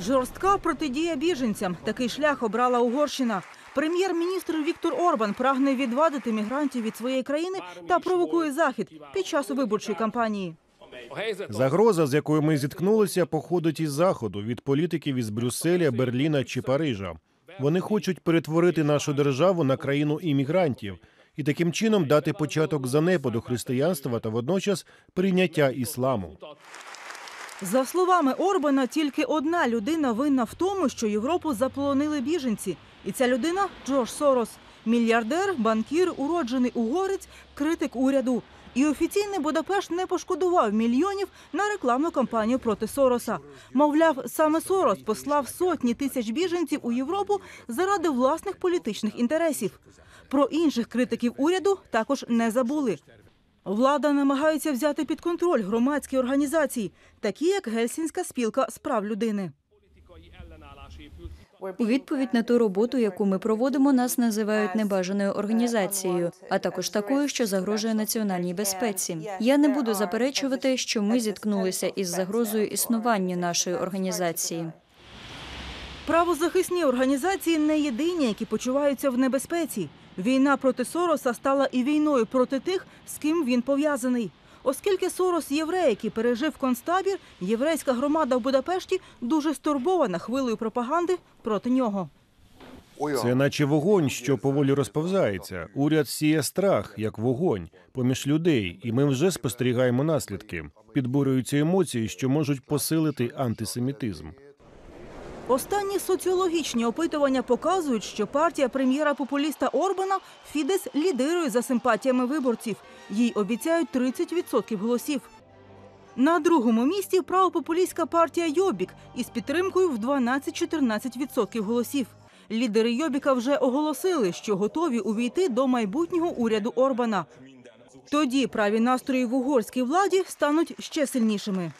Жорстка протидія біженцям. Такий шлях обрала Угорщина. Прем'єр-міністр Віктор Орбан прагне відвадити мігрантів від своєї країни та провокує захід під час виборчої кампанії. Загроза, з якою ми зіткнулися, походить із заходу від політиків із Брюсселя, Берліна чи Парижа. Вони хочуть перетворити нашу державу на країну іммігрантів і таким чином дати початок занепаду християнства та водночас прийняття ісламу. За словами Орбана, тільки одна людина винна в тому, що Європу заполонили біженці. І ця людина Джордж Сорос, мільярдер, банкір, уроджений угорець, критик уряду. І офіційний Будапешт не пошкодував мільйонів на рекламну кампанію проти Сороса. Мовляв, саме Сорос послав сотні тисяч біженців у Європу заради власних політичних інтересів. Про інших критиків уряду також не забули. Влада намагається взяти під контроль громадські організації, такі як Гельсінська спілка з прав людини. У відповідь на ту роботу, яку ми проводимо, нас називають небажаною організацією, а також такою, що загрожує національній безпеці. Я не буду заперечувати, що ми зіткнулися із загрозою існування нашої організації. Правозахисні організації не єдині, які почуваються в небезпеці. Війна проти Сороса стала і війною проти тих, з ким він пов'язаний. Оскільки Сорос єврей, який пережив концтабір, єврейська громада в Будапешті дуже стурбована хвилею пропаганди проти нього. Це наче вогонь, що поволі розповзається. Уряд сіє страх, як вогонь, поміж людей, і ми вже спостерігаємо наслідки. Підбурюються емоції, що можуть посилити антисемітизм. Останні соціологічні опитування показують, що партія прем'єра-популіста Орбана Фідес лідирує за симпатіями виборців. Їй обіцяють 30% голосів. На другому місці правопопулістська партія Йобік із підтримкою в 12-14% голосів. Лідери Йобіка вже оголосили, що готові увійти до майбутнього уряду Орбана. Тоді праві настрої в угорській владі стануть ще сильнішими.